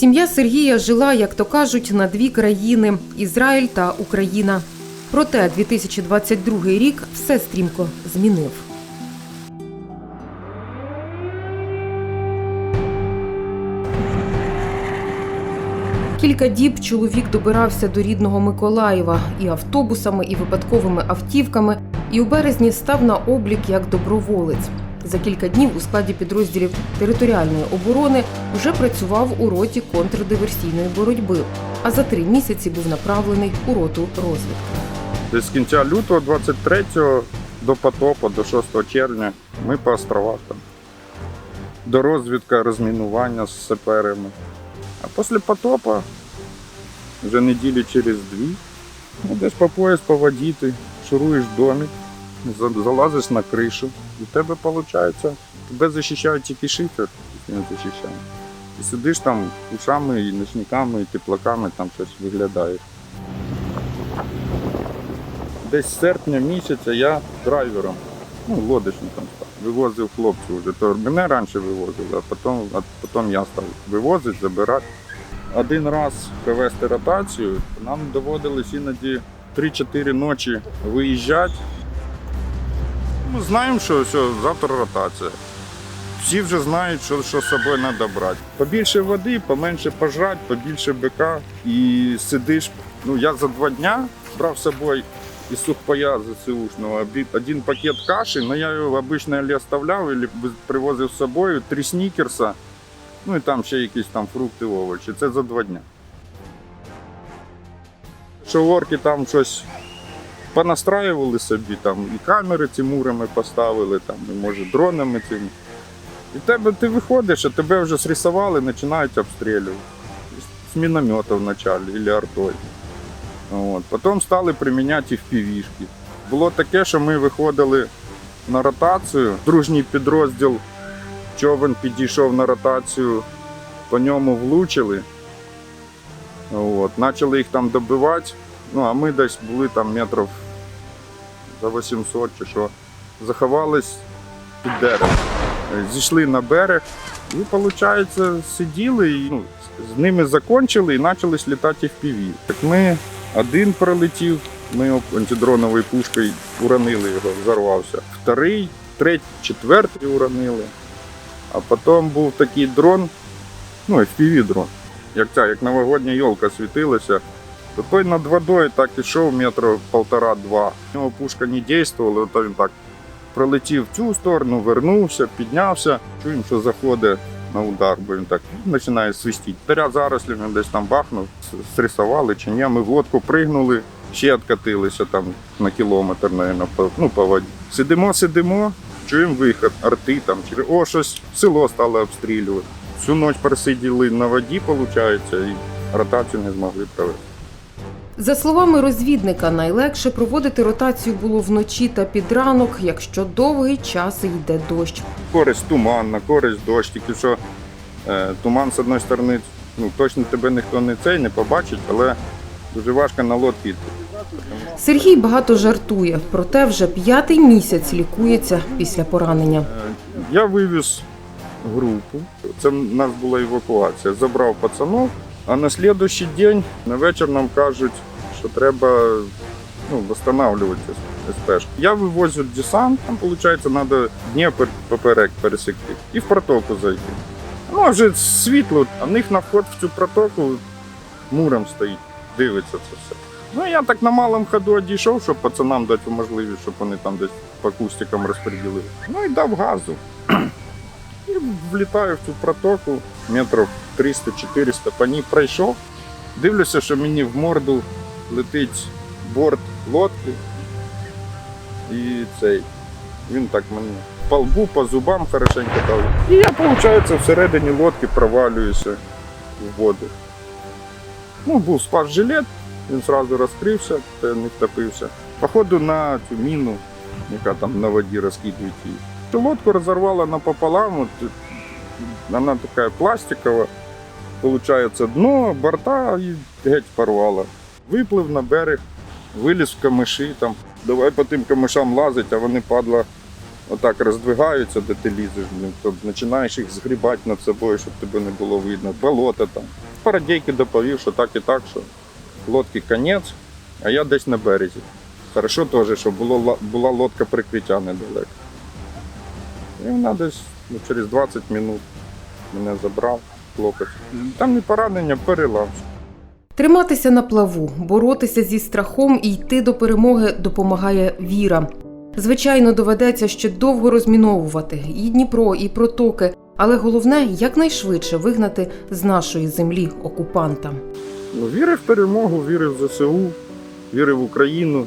Сім'я Сергія жила, як то кажуть, на дві країни Ізраїль та Україна. Проте 2022 рік все стрімко змінив. Кілька діб чоловік добирався до рідного Миколаєва і автобусами, і випадковими автівками, і у березні став на облік як доброволець. За кілька днів у складі підрозділів територіальної оборони вже працював у роті контрдиверсійної боротьби, а за три місяці був направлений у роту розвідки. З кінця лютого 23-го до потопу, до 6 червня, ми по островах там. До розвідка, розмінування з саперами. А після потопу, вже неділі через дві, ну, десь по пояс по воді шуруєш домик, залазиш на кришу, і в тебе виходить, тебе захищають тільки шифер, який не захищає. І сидиш там ушами, і ночниками, і теплаками там щось виглядаєш. Десь серпня місяця я драйвером, ну, лодочником став. Вивозив хлопців вже. То мене раніше вивозили, а потім, а потім я став вивозити, забирати. Один раз провести ротацію, нам доводилось іноді 3-4 ночі виїжджати. Ми знаємо, що все, завтра ротація. Всі вже знають, що, що з собою треба брати. Побільше води, поменше пожрати, побільше бика. І сидиш. Ну, я за два дня брав з собою из сухпая ЗСУшного один пакет каши, но я його обично оставляв, б- привозив з собою, три снікерса, ну і там ще якісь там фрукти, овочі. Це за два дня. Що орки там щось понастраювали собі, там і камери ці мурами поставили, там, і може дронами цими. І тебе ти виходиш, а тебе вже срисували, починають обстрілювати. З мінометів вначалі, або артою. От. Потім стали приміняти впівішки. Було таке, що ми виходили на ротацію. Дружній підрозділ човен підійшов на ротацію, по ньому влучили. От. Почали їх там добивати. Ну, а ми десь були там метрів за 800 чи що. Заховались під дерево. Е, Зійшли на берег і, виходить, сиділи і ну, з ними закончили і почали літати впіві. Так ми один пролетів, ми антидроновою пушкою уронили його, взорвався. Вторий, третій, четвертий уронили. А потім був такий дрон, ну, fpv дрон. Як ця, як новогодня йолка світилася, то над водою так ішов метрів полтора-два. У нього пушка не дійствувала, то він так пролетів в цю сторону, вернувся, піднявся. Чуємо, що заходить на удар, бо він так починає свистіти. Таря зарослі він десь там бахнув, срисували чи ні. Ми в лодку пригнули, ще відкатилися там на кілометр, мабуть, по, ну, по воді. Сидимо, сидимо, чуємо вихід, арти там, чи о, щось село стало обстрілювати. Всю ніч просиділи на воді, виходить, і ротацію не змогли провести. За словами розвідника, найлегше проводити ротацію було вночі та під ранок, якщо довгий час йде дощ. Користь туман, на користь дощ, тільки що е, туман з одної сторони, ну точно тебе ніхто не цей не побачить, але дуже важко на лодці йти. Сергій багато жартує, проте вже п'ятий місяць лікується після поранення. Е, Я вивіз групу. Це в нас була евакуація. Забрав пацанов, а на слідуючий день на вечір нам кажуть, що треба ну, встановлювати СП. Я вивозю десант, там, виходить, треба Дніпр поперек пересекти і в протоку зайти. Ну, а вже світло, а в них на вход в цю протоку муром стоїть, дивиться це все. Ну, я так на малому ходу одійшов, щоб пацанам дати можливість, щоб вони там десь по кустикам розподілили. Ну і дав газу. І влітаю в цю протоку метрів 300-400 по ній пройшов. Дивлюся, що мені в морду летить борт лодки. І цей. Він так мені по лбу, по зубам хорошенько дав. І я, виходить, всередині лодки провалююся в воду. Ну, був спас жилет, він одразу розкрився, та не втопився. Походу на цю міну, яка там на воді розкидують її. Лодку розорвала напополам, от, вона така пластикова, Получається дно, борта і геть порвала. Виплив на берег, виліз в камиші, там, давай по тим камишам лазить, а вони падла отак роздвигаються, де ти лізеш, блін, то починаєш їх згрібати над собою, щоб тебе не було видно. Болото там. по радійки доповів, що так і так, що лодки конець, а я десь на березі. Хорошо теж, що було, була лодка прикриття недалеко. І вона десь ну, через 20 минут мене забрав хлопець. Там не поранення, перелам. Триматися на плаву, боротися зі страхом і йти до перемоги допомагає віра. Звичайно, доведеться ще довго розміновувати і Дніпро, і протоки, але головне якнайшвидше вигнати з нашої землі окупанта. Ну, Віри в перемогу, вірив в ЗСУ, віри в Україну.